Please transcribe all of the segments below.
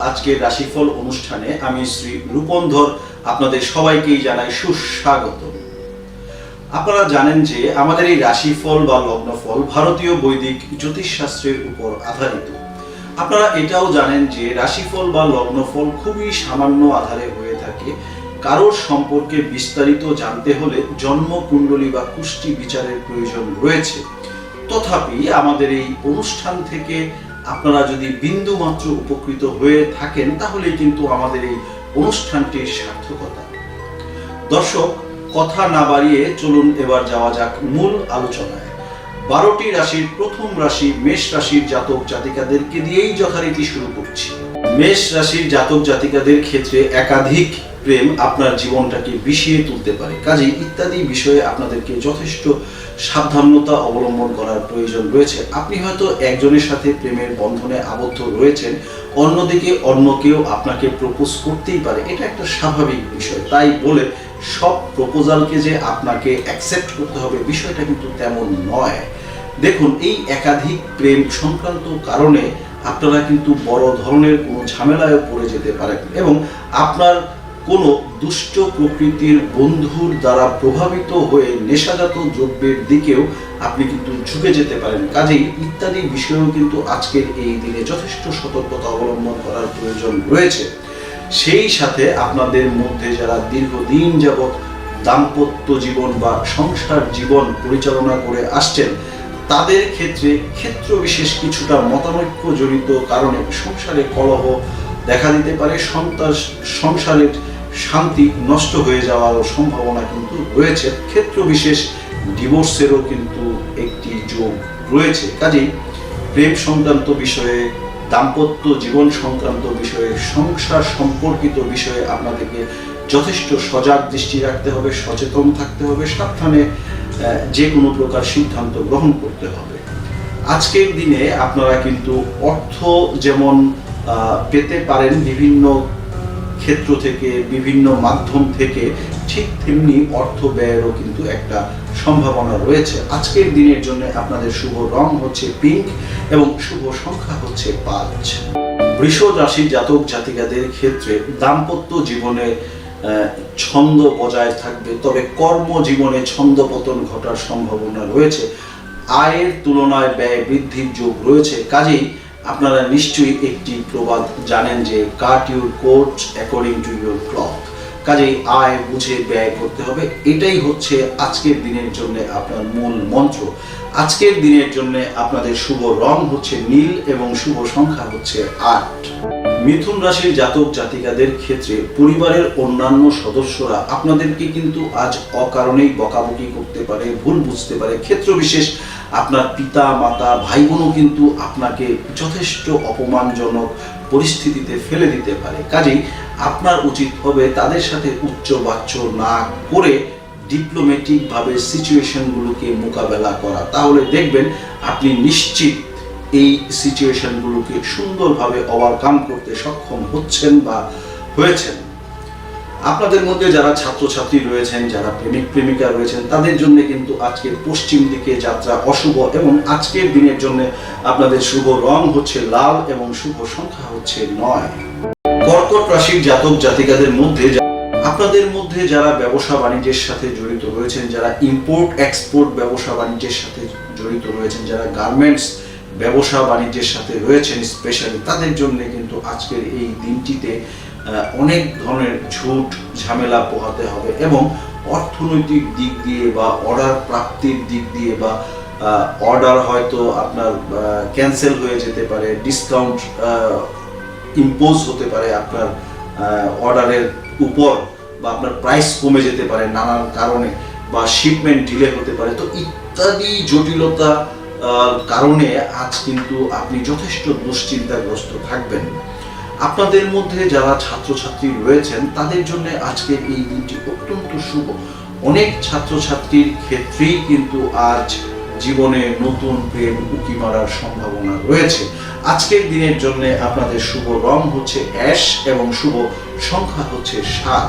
আজকের রাশিফল অনুষ্ঠানে আমি শ্রী রূপন্ধর আপনাদের সবাইকেই জানাই সুস্বাগত। আপনারা জানেন যে আমাদের এই রাশিফল বা লগ্নফল ভারতীয় বৈদিক জ্যোতিষশাস্ত্রের উপর আধারিত। আপনারা এটাও জানেন যে রাশিফল বা লগ্নফল খুবই সামান্য আধারে হয়ে থাকে। কারোর সম্পর্কে বিস্তারিত জানতে হলে জন্মকুণ্ডলী বা কুষ্টি বিচারের প্রয়োজন রয়েছে। তথাপি আমাদের এই অনুষ্ঠান থেকে আপনারা যদি বিন্দু মাত্র উপকৃত হয়ে থাকেন তাহলে কিন্তু আমাদের এই অনুষ্ঠানটির সার্থকতা। দর্শক, কথা না বাড়িয়ে চলুন এবার যাওয়া যাক মূল আলোচনায়। বারোটি রাশির প্রথম রাশি মেষ রাশির জাতক জাতিকাদেরকে দিয়েই যথারীতি শুরু করছি। মেষ রাশির জাতক জাতিকাদের ক্ষেত্রে একাধিক প্রেম আপনার জীবনটাকে বিষিয়ে তুলতে পারে। কাজেই ইত্যাদি বিষয়ে আপনাদেরকে যথেষ্ট সাবধানতা অবলম্বন করার প্রয়োজন রয়েছে। আপনি হয়তো একজনের সাথে প্রেমের বন্ধনে আবদ্ধ রয়েছেন, অন্যদিকে অন্য কেউ আপনাকে প্রপোজ করতেই পারে। এটা একটা স্বাভাবিক বিষয়। তাই বলে সব প্রপোজালকে যে আপনাকে অ্যাকসেপ্ট করতে হবে বিষয়টা কিন্তু তেমন নয়। দেখুন, এই একাধিক প্রেম সংক্রান্ত কারণে আপনারা কিন্তু বড় ধরনের কোনো ঝামেলায় পড়ে যেতে পারেন এবং আপনার কোনো দুষ্ট প্রকৃতির বন্ধুর দ্বারা প্রভাবিত হয়ে নেশাজাত দ্রব্যের দিকেও আপনি কিন্তু ঝুঁকে যেতে পারেন। কাজেই ইত্যাদি বিষয়েও কিন্তু আজকের এই দিনে যথেষ্ট সতর্কতা অবলম্বন করার প্রয়োজন রয়েছে। সেই সাথে আপনাদের মধ্যে যারা দীর্ঘদিন যাবৎ দাম্পত্য জীবন বা সংসার জীবন পরিচালনা করে আসছেন তাদের ক্ষেত্রে ক্ষেত্র বিশেষ কিছুটা মতানৈক্য জড়িত কারণে সংসারে কলহ দেখা দিতে পারে, সন্তাস সংসারের শান্তি নষ্ট হয়ে যাওয়ারও সম্ভাবনা কিন্তু রয়েছে। ক্ষেত্র বিশেষ ডিভোর্সেরও কিন্তু একটি যোগ রয়েছে। কাজেই প্রেম সংক্রান্ত বিষয়ে, দাম্পত্য জীবন সংক্রান্ত বিষয়ে, সংসার সম্পর্কিত বিষয়ে আপনাদেরকে যথেষ্ট সজাগ দৃষ্টি রাখতে হবে, সচেতন থাকতে হবে, সাবধানে যে কোনো প্রকার সিদ্ধান্ত গ্রহণ করতে হবে। আজকের দিনে আপনারা কিন্তু অর্থ যেমন পেতে পারেন বিভিন্ন ক্ষেত্র থেকে, বিভিন্ন মাধ্যম থেকে, ঠিক তেমনি অর্থ ব্যয়েরও কিন্তু একটা সম্ভাবনা রয়েছে। আজকের দিনের জন্য আপনাদের শুভ রং হচ্ছে পিঙ্ক এবং শুভ সংখ্যা হচ্ছে পাঁচ। বৃষ রাশি জাতক জাতিকাদের ক্ষেত্রে দাম্পত্য জীবনে ছন্দ বজায় থাকবে। তবে কর্মজীবনে ছন্দপতন ঘটার সম্ভাবনা রয়েছে। আয়ের তুলনায় ব্যয় বৃদ্ধির যোগ রয়েছে। কাজেই আপনারা নিশ্চয়ই একটি প্রবাদ জানেন যে cut your coat according to your cloth কাজেই আয় বুঝে ব্যয় করতে হবে। এটাই হচ্ছে আজকের দিনের জন্য আপনার মূল মন্ত্র। আজকের দিনের জন্য আপনাদের শুভ রং হচ্ছে নীল এবং শুভ সংখ্যা হচ্ছে আট। মিথুন রাশির জাতক জাতিকাদের ক্ষেত্রে পরিবারের অন্যান্য সদস্যরা আপনাদেরকে কিন্তু আজ অকারণেই বকাবকি করতে পারে, ভুল বুঝতে পারে। ক্ষেত্র বিশেষ আপনার পিতা, মাতা ভাই বোনও কিন্তু আপনাকে যথেষ্ট অপমানজনক পরিস্থিতিতে ফেলে দিতে পারে। কাজেই আপনার উচিত হবে তাদের সাথে উচ্চ বাচ্চ না করে ডিপ্লোম্যাটিক ভাবে সিচুয়েশনগুলোকে মোকাবেলা করা। তাহলে দেখবেন আপনি নিশ্চিত এই সিচুয়েশনগুলোকে সুন্দরভাবে ওভারকাম করতে সক্ষম হচ্ছেন বা হয়েছেন। আপনাদের মধ্যে যারা ছাত্রছাত্রী রয়েছেন, যারা প্রেমিক প্রেমিকা রয়েছেন, তাদের জন্য কিন্তু আজকের পশ্চিম দিকে যাত্রা অশুভ এবং আজকের দিনের জন্য আপনাদের শুভ রং হচ্ছে লাল এবং শুভ সংখ্যা হচ্ছে নয়। কর্কট রাশির জাতক জাতিকাদের মধ্যে আপনাদের মধ্যে যারা ব্যবসা বাণিজ্যের সাথে জড়িত রয়েছেন, যারা ইম্পোর্ট এক্সপোর্ট ব্যবসা বাণিজ্যের সাথে জড়িত রয়েছেন, যারা গার্মেন্টস ব্যবসা বাণিজ্যের সাথে রয়েছেন স্পেশালি তাদের জন্য কিন্তু আজকের এই দিনটিতে অনেক ধরনের ঝুট ঝামেলা পোহাতে হবে এবং অর্থনৈতিক দিক দিয়ে বা অর্ডার প্রাপ্তির দিক দিয়ে বা অর্ডার হয়তো আপনার ক্যান্সেল হয়ে যেতে পারে ডিসকাউন্ট ইম্পোজ হতে পারে আপনার অর্ডারের উপর বা আপনার প্রাইস কমে যেতে পারে নানান কারণে বা শিপমেন্ট ডিলে হতে পারে। তো ইত্যাদি জটিলতা কারণে আজ কিন্তু আপনি যথেষ্ট দুশ্চিন্তাগ্রস্ত থাকবেন। আপনাদের মধ্যে যারা ছাত্রছাত্রী রয়েছেন, তাদের জন্য আজকে এই দিনটি অত্যন্ত শুভ। অনেক ছাত্রছাত্রীর ক্ষেত্রেই কিন্তু আজ জীবনে নতুন প্রেম উকি মারার সম্ভাবনা রয়েছে। আজকের দিনের জন্য আপনাদের শুভ রং হচ্ছে অ্যাশ এবং শুভ সংখ্যা হচ্ছে সাত।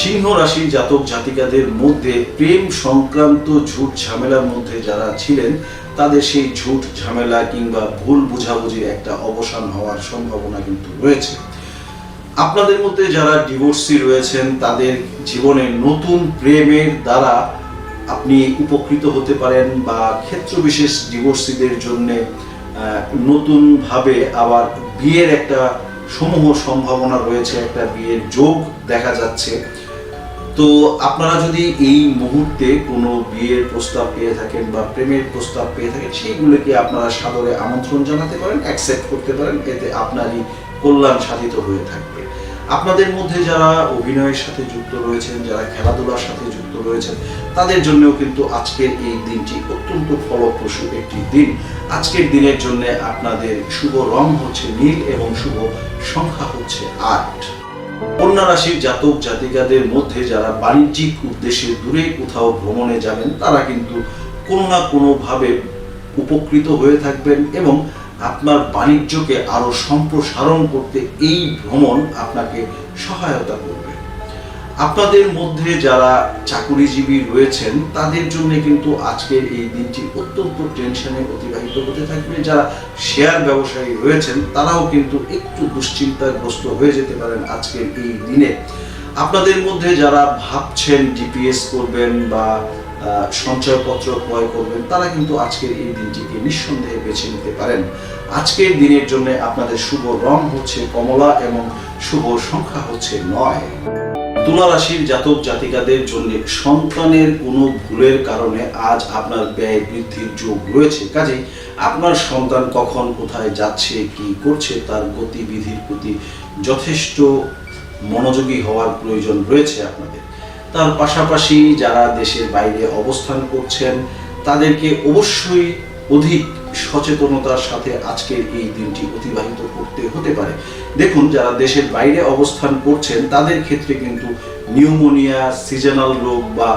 সিংহ রাশির জাতক জাতিকাদের মধ্যে প্রেম সংক্রান্ত ঝুট ঝামেলার মধ্যে যারা ছিলেন, তাদের সেই ঝুট ঝামেলা কিংবা ভুল বুঝাবুঝির একটা অবসান হওয়ার সম্ভাবনা কিন্তু রয়েছে। আপনাদের মধ্যে যারা ডিভোর্সি রয়েছেন, তাদের জীবনে নতুন প্রেমের দ্বারা আপনি উপকৃত হতে পারেন বা ক্ষেত্র বিশেষ ডিভোর্সিদের জন্য নতুনভাবে আবার বিয়ের একটা সমূহ সম্ভাবনা রয়েছে, একটা বিয়ের যোগ দেখা যাচ্ছে। তো আপনারা যদি এই মুহূর্তে কোনো বিয়ের প্রস্তাব পেয়ে থাকেন বা প্রেমের প্রস্তাব পেয়ে থাকেন, সেইগুলোকে আপনারা সাদরে আমন্ত্রণ জানাতে পারেন অ্যাকসেপ্ট করতে পারেন, এতে আপনারই কল্যাণ সাধিত হয়ে থাকবে। আপনাদের মধ্যে যারা অভিনয়ের সাথে যুক্ত রয়েছেন, যারা খেলাধুলার সাথে যুক্ত রয়েছেন, তাদের জন্যও কিন্তু আজকের এই দিনটি অত্যন্ত ফলপ্রসূ একটি দিন। আজকের দিনের জন্য আপনাদের শুভ রং হচ্ছে নীল এবং শুভ সংখ্যা হচ্ছে আট। কন্যা রাশির জাতক জাতিকাদের মধ্যে যারা বাণিজ্যিক উদ্দেশ্যে দূরে কোথাও ভ্রমণে যাবেন, তারা কিন্তু কোনো না কোনোভাবে উপকৃত হয়ে থাকবেন এবং আপনার বাণিজ্যকে আরও সম্প্রসারণ করতে এই ভ্রমণ আপনাকে সহায়তা করবে। আপনাদের মধ্যে যারা চাকুরিজীবী রয়েছেন, তাদের জন্য কিন্তু আজকের এই দিনটি অত্যন্ত টেনশনে অতিবাহিত হতে থাকবে। যারা শেয়ার ব্যবসায়ী রয়েছেন, তারাও কিন্তু একটু দুশ্চিন্তাগ্রস্ত হয়ে যেতে পারেন আজকের এই দিনে। আপনাদের মধ্যে যারা ভাবছেন ডিপিএস করবেন বা সঞ্চয়পত্র ক্রয় করবেন, তারা কিন্তু আজকের এই দিনটিকে নিঃসন্দেহে বেছে নিতে পারেন। আজকের দিনের জন্য আপনাদের শুভ রং হচ্ছে কমলা এবং শুভ সংখ্যা হচ্ছে নয়। তুলা রাশির জাতক জাতিকাদের জন্য সন্তানের কোনো ভুলের কারণে আজ আপনার ব্যয় বৃদ্ধির যোগ রয়েছে। কাজেই আপনার সন্তান কখন, কোথায় যাচ্ছে, কি করছে, তার গতিবিধির প্রতি যথেষ্ট মনোযোগী হওয়ার প্রয়োজন রয়েছে আপনাদের। তার পাশাপাশি যারা দেশের বাইরে অবস্থান করছেন, তাদেরকে অবশ্যই অধিক সচেতনতার সাথে আজকের এই দিনটি অতিবাহিত করতে হতে পারে। দেখুন, যারা দেশের বাইরে অবস্থান করছেন, তাদের ক্ষেত্রে কিন্তু নিউমোনিয়া, সিজনাল রোগ বা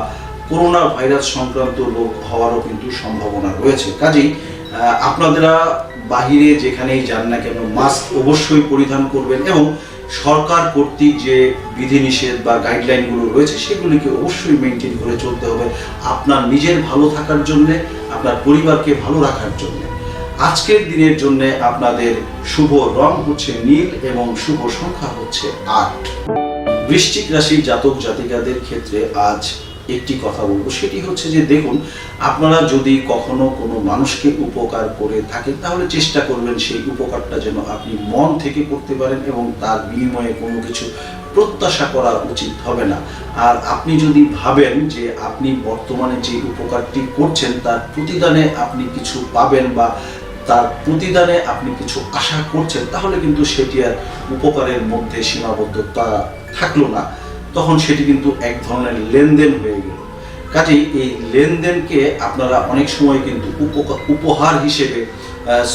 করোনা ভাইরাস সংক্রান্ত রোগ হওয়ারও কিন্তু সম্ভাবনা রয়েছে। কাজেই আপনারা বাহিরে যেখানেই যান না কেন, মাস্ক অবশ্যই পরিধান করবেন এবং সরকার কর্তৃক যে বিধিনিষেধ বা গাইডলাইনগুলো রয়েছে, সেগুলিকে অবশ্যই মেনটেন করে চলতে হবে আপনার নিজের ভালো থাকার জন্য, আপনার পরিবারকে ভালো রাখার জন্য। আজকের দিনের জন্য আপনাদের শুভ রং হচ্ছে নীল এবং শুভ সংখ্যা হচ্ছে আট। বৃশ্চিক রাশির জাতক জাতিকাদের ক্ষেত্রে আজ একটি কথা বলব, সেটি হচ্ছে যে দেখুন, আপনারা যদি কখনো কোনো মানুষকে উপকার করে থাকেন, তাহলে চেষ্টা করবেন সেই উপকারটা যেন আপনি মন থেকে করতে পারেন এবং তার বিনিময়ে কোনো কিছু প্রত্যাশা করা উচিত হবে না। আর আপনি যদি ভাবেন যে আপনি বর্তমানে যে উপকারটি করছেন, তার প্রতিদানে আপনি কিছু পাবেন বা তার প্রতিদানে আপনি কিছু আশা করছেন, তাহলে কিন্তু সেটি আর উপকারের মধ্যে সীমাবদ্ধতা থাকল না। তখন সেটি কিন্তু এক ধরনের লেনদেন হয়ে গেল। কাজেই এই লেনদেনকে আপনারা অনেক সময় কিন্তু উপহার হিসেবে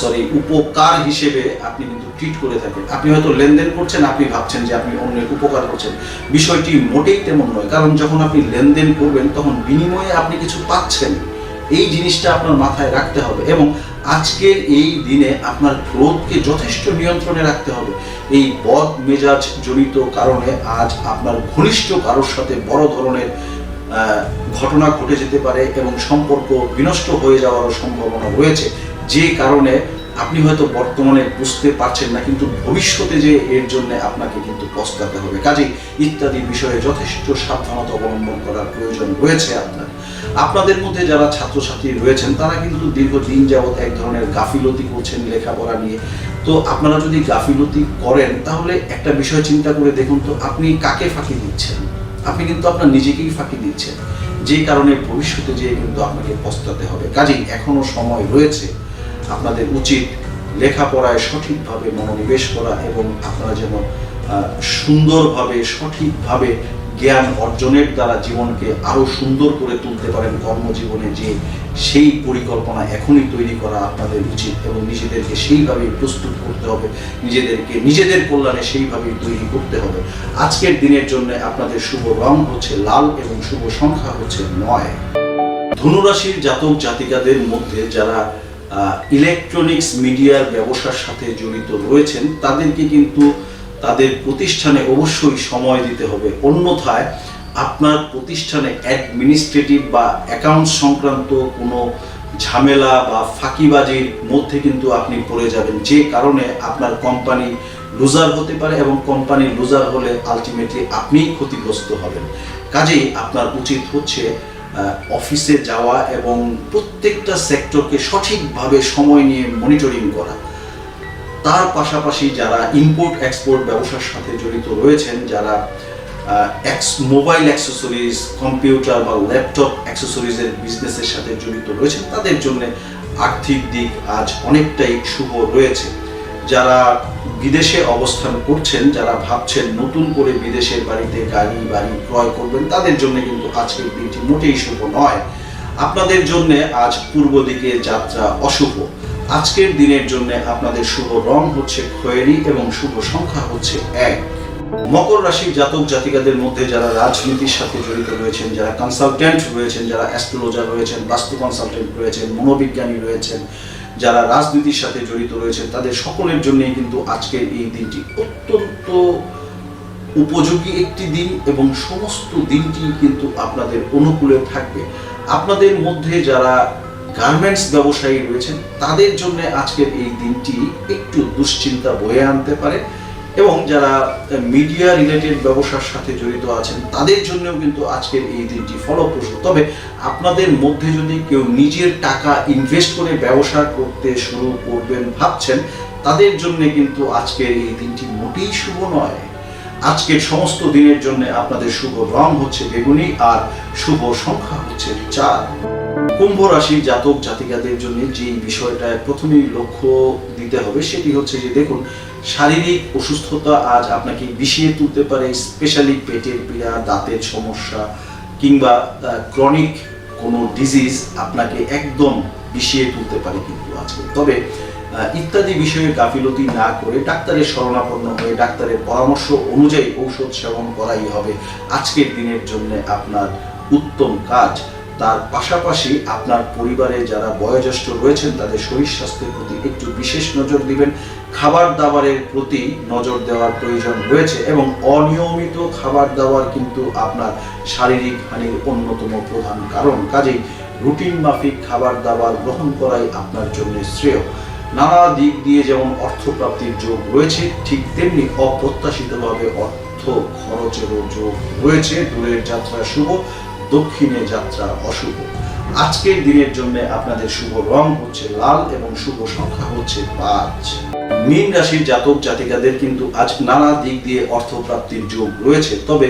সরি উপকার হিসেবে আপনি কিন্তু ট্রিট করে থাকেন। আপনি হয়তো লেনদেন করছেন, আপনি ভাবছেন যে আপনি অন্যের উপকার করছেন। বিষয়টি মোটেই তেমন নয়, কারণ যখন আপনি লেনদেন করবেন, তখন বিনিময়ে আপনি কিছু পাচ্ছেন। এই জিনিসটা আপনার মাথায় রাখতে হবে এবং আজকের এই দিনে আপনার ক্রোধকে যথেষ্ট নিয়ন্ত্রণে রাখতে হবে। এই বদ মেজাজ জনিত কারণে আজ আপনার ঘনিষ্ঠ কারোর সাথে বড় ধরনের ঘটনা ঘটে যেতে পারে এবং সম্পর্ক বিনষ্ট হয়ে যাওয়ারও সম্ভাবনা রয়েছে। যে কারণে আপনি হয়তো বর্তমানে বুঝতে পারছেন না, কিন্তু ভবিষ্যতে যে এর জন্য আপনাকে কিন্তু পস্তাতে হবে। কাজেই ইত্যাদি বিষয়ে যথেষ্ট সাবধানতা অবলম্বন করার প্রয়োজন রয়েছে আপনার। আপনাদের মধ্যে যারা ছাত্রছাত্রী রয়েছেন, তারা কিন্তু দীর্ঘদিন যাবৎ এক ধরনের গাফিলতি করছেন লেখাপড়া নিয়ে। তো আপনারা যদি গাফিলতি করেন, তাহলে একটা বিষয় চিন্তা করে দেখুন তো, আপনি কাকে ফাঁকি দিচ্ছেন? আপনি কিন্তু আপনার নিজেকেই ফাঁকি দিচ্ছেন। যে কারণে ভবিষ্যতে যেয়ে কিন্তু আপনাকে পস্তাতে হবে। কাজেই এখনও সময় রয়েছে। আপনাদের উচিত লেখাপড়ায় সঠিকভাবে মনোনিবেশ করা এবং আপনারা যেন সুন্দরভাবে, সঠিকভাবে জ্ঞান অর্জনের দ্বারা জীবনকে আরও সুন্দর করে তুলতে পারেন কর্মজীবনে যে সেই পরিকল্পনা এখনই তৈরি করা আপনাদের উচিত এবং নিজেদেরকে সেইভাবেই প্রস্তুত করতে হবে, নিজেদেরকে, নিজেদের কল্যাণে সেইভাবেই তৈরি করতে হবে। আজকের দিনের জন্য আপনাদের শুভ রং হচ্ছে লাল এবং শুভ সংখ্যা হচ্ছে নয়। ধনুরাশির জাতক জাতিকাদের মধ্যে যারা ইলেকট্রনিক্স মিডিয়ার ব্যবসার সাথে জড়িত রয়েছেন, তাদেরকে কিন্তু তাদের প্রতিষ্ঠানে অবশ্যই সময় দিতে হবে। অন্যথায় আপনার প্রতিষ্ঠানে অ্যাডমিনিস্ট্রেটিভ বা অ্যাকাউন্ট সংক্রান্ত কোনো ঝামেলা বা ফাঁকিবাজির মধ্যে কিন্তু আপনি পড়ে যাবেন। যে কারণে আপনার কোম্পানি লুজার হতে পারে এবং কোম্পানি লুজার হলে আলটিমেটলি আপনিই ক্ষতিগ্রস্ত হবেন। কাজেই আপনার উচিত হচ্ছে অফিসে যাওয়া এবং প্রত্যেকটা সেক্টরকে সঠিকভাবে সময় নিয়ে মনিটরিং করা। তার পাশাপাশি যারা ইম্পোর্ট এক্সপোর্ট ব্যবসার সাথে জড়িত রয়েছেন, যারা মোবাইল অ্যাক্সেসরিজ কম্পিউটার বা ল্যাপটপ অ্যাক্সেসরিজের বিজনেসের সাথে জড়িত রয়েছেন, তাদের জন্য আর্থিক দিক আজ অনেকটাই শুভ রয়েছে। যারা বিদেশে অবস্থান করছেন, যারা ভাবছেন নতুন করে বিদেশের বাড়িতে গাড়ি, বাড়ি ক্রয় করবেন, তাদের জন্য কিন্তু আজকের দিনটি মোটেই শুভ নয়। আপনাদের জন্য আজ পূর্ব দিকে যাত্রা অশুভ। আজকের দিনের জন্য আপনাদের শুভ রং হচ্ছে খয়েরি এবং শুভ সংখ্যা হচ্ছে এক। মকর রাশির জাতক জাতিকাদের মধ্যে যারা রাজনীতির সাথে জড়িত রয়েছেন, যারা কনসালটেন্ট রয়েছেন, যারা অ্যাস্ট্রোলজার রয়েছেন, বাস্তু কনসালটেন্ট রয়েছেন, মনোবিজ্ঞানী রয়েছেন, যারা রাজনীতির সাথে জড়িত রয়েছেন, তাদের সকলের জন্যই কিন্তু আজকের এই দিনটি অত্যন্ত উপযোগী একটি দিন এবং সমস্ত দিনটি কিন্তু আপনাদের অনুকূলে থাকবে। আপনাদের মধ্যে যারা গার্মেন্টস ব্যবসায়ী রয়েছেন, তাদের জন্য আজকের এই দিনটি একটু দুশ্চিন্তা বয়ে আনতে পারে এবং যারা মিডিয়া রিলেটেড ব্যবসার সাথে জড়িত আছেন, তাদের জন্যও কিন্তু আজকের এই দিনটি ফলপ্রসূ। তবে আপনাদের মধ্যে যদি কেউ নিজের টাকা ইনভেস্ট করে ব্যবসা করতে শুরু করবেন ভাবছেন, তাদের জন্য কিন্তু আজকের এই দিনটি মোটেই শুভ নয়। আজকের সমস্ত দিনের জন্য আপনাদের শুভ রং হচ্ছে বেগুনি আর শুভ সংখ্যা হচ্ছে চার কুম্ভ রাশির জাতক জাতিকাদের জন্য যে বিষয়টা প্রথমেই লক্ষ্য দিতে হবে, সেটি হচ্ছে যে দেখুন, শারীরিক অসুস্থতা আজ আপনাকে বিষিয়ে তুলতে পারে স্পেশালি পেটের পীড়া, দাঁতের সমস্যা, কিংবা ক্রনিক কোনো ডিজিজ আপনাকে একদম বিষিয়ে তুলতে পারে কিন্তু আজকে। তবে ইত্যাদি বিষয়ে গাফিলতি না করে ডাক্তারের শরণাপন্ন হয়ে ডাক্তারের পরামর্শ অনুযায়ী ঔষধ সেবন করাই হবে আজকের দিনের জন্য আপনার উত্তম কাজ। তার পাশাপাশি আপনার পরিবারে যারা বয়োজ্যেষ্ঠ রয়েছেন, তাদের শরীর স্বাস্থ্যের প্রতি একটু বিশেষ নজর দিবেন। খাবার দাবারের প্রতি নজর দেওয়ার প্রয়োজন রয়েছে এবং অনিয়মিত খাবার দাবার কিন্তু আপনার শারীরিক হানির অন্যতম প্রধান কারণ। কাজেই রুটিন মাফিক খাবার দাবার গ্রহণ করাই আপনার জন্য শ্রেয়। নানা দিক দিয়ে যেমন অর্থ প্রাপ্তির যোগ রয়েছে, ঠিক তেমনি অপ্রত্যাশিতভাবে অর্থ খরচেরও যোগ রয়েছে। দূরের যাত্রা শুভ। দক্ষিণে যাত্রা অশুভ। আজকের দিনের জন্য আপনাদের শুভ রং হচ্ছে লাল এবং শুভ সংখ্যা হচ্ছে পাঁচ। মীন রাশির জাতক জাতিকাদের কিন্তু আজ নানা দিক দিয়ে অর্থ প্রাপ্তির যোগ রয়েছে। তবে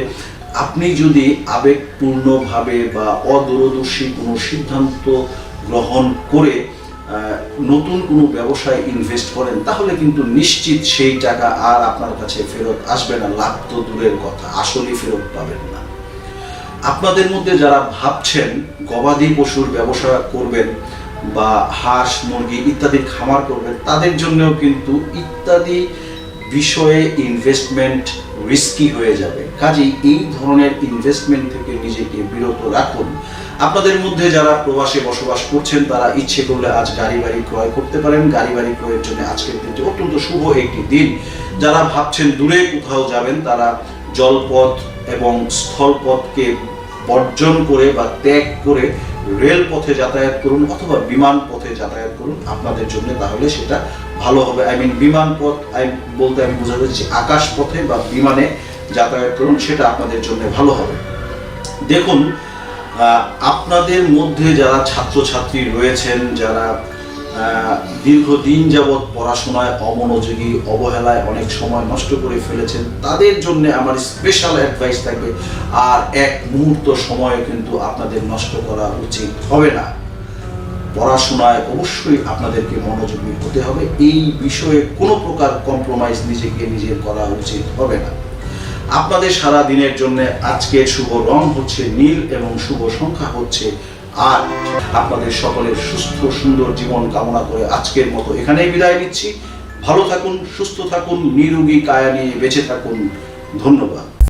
আপনি যদি আবেগপূর্ণভাবে বা অদূরদর্শী কোনো সিদ্ধান্ত গ্রহণ করে নতুন কোনো ব্যবসায় ইনভেস্ট করেন, তাহলে কিন্তু নিশ্চিত সেই টাকা আর আপনার কাছে ফেরত আসবে না। লাভ তো দূরের কথা, আসলেই ফেরত পাবেন না। আপনাদের মধ্যে যারা ভাবছেন গবাদি পশুর ব্যবসা করবেন বা হাঁস, মুরগি ইত্যাদি খামার করবেন, তাদের জন্যও কিন্তু ইত্যাদি বিষয়ে ইনভেস্টমেন্ট রিস্কি হয়ে যাবে। কাজেই এই ধরনের ইনভেস্টমেন্ট থেকে নিজেকে বিরত রাখুন। আপনাদের মধ্যে যারা প্রবাসে বসবাস করছেন, তারা ইচ্ছে করলে আজ গাড়ি বাড়ি ক্রয় করতে পারেন। গাড়ি বাড়ি ক্রয়ের জন্য আজকের দিনটি অত্যন্ত শুভ একটি দিন। যারা ভাবছেন দূরে কোথাও যাবেন, তারা জলপথ এবং স্থলপথকে বর্জন করে বা ত্যাগ করে রেল পথে যাতায়াত করুন অথবা বিমান পথে যাতায়াত করুন, আপনাদের জন্য তাহলে সেটা ভালো হবে। আই মিন বিমান পথ বলতে আমি বোঝাতে চাচ্ছি আকাশ পথে বা বিমানে যাতায়াত করুন, সেটা আপনাদের জন্য ভালো হবে। দেখুন আপনাদের মধ্যে যারা ছাত্রছাত্রী রয়েছেন, যারা দীর্ঘদিন যাবৎ পড়াশোনায় অমনোযোগী, অবহেলায় অনেক সময় নষ্ট করে ফেলেছেন। তাদের জন্য আমার স্পেশাল অ্যাডভাইস থাকবে, আর এক মুহূর্ত সময় কিন্তু আপনাদের নষ্ট করা উচিত হবে না। পড়াশোনায় অবশ্যই আপনাদেরকে মনোযোগী হতে হবে। এই বিষয়ে কোনো প্রকার কম্প্রোমাইজ নিজেকে নিজের করা উচিত হবে না। আপনাদের সারা দিনের জন্য আজকের শুভ রং হচ্ছে নীল এবং শুভ সংখ্যা হচ্ছে আট আপনাদের সকলের সুস্থ, সুন্দর জীবন কামনা করে আজকের মতো এখানেই বিদায় নিচ্ছি। ভালো থাকুন, সুস্থ থাকুন, নিরোগী কায়া নিয়ে বেঁচে থাকুন। ধন্যবাদ।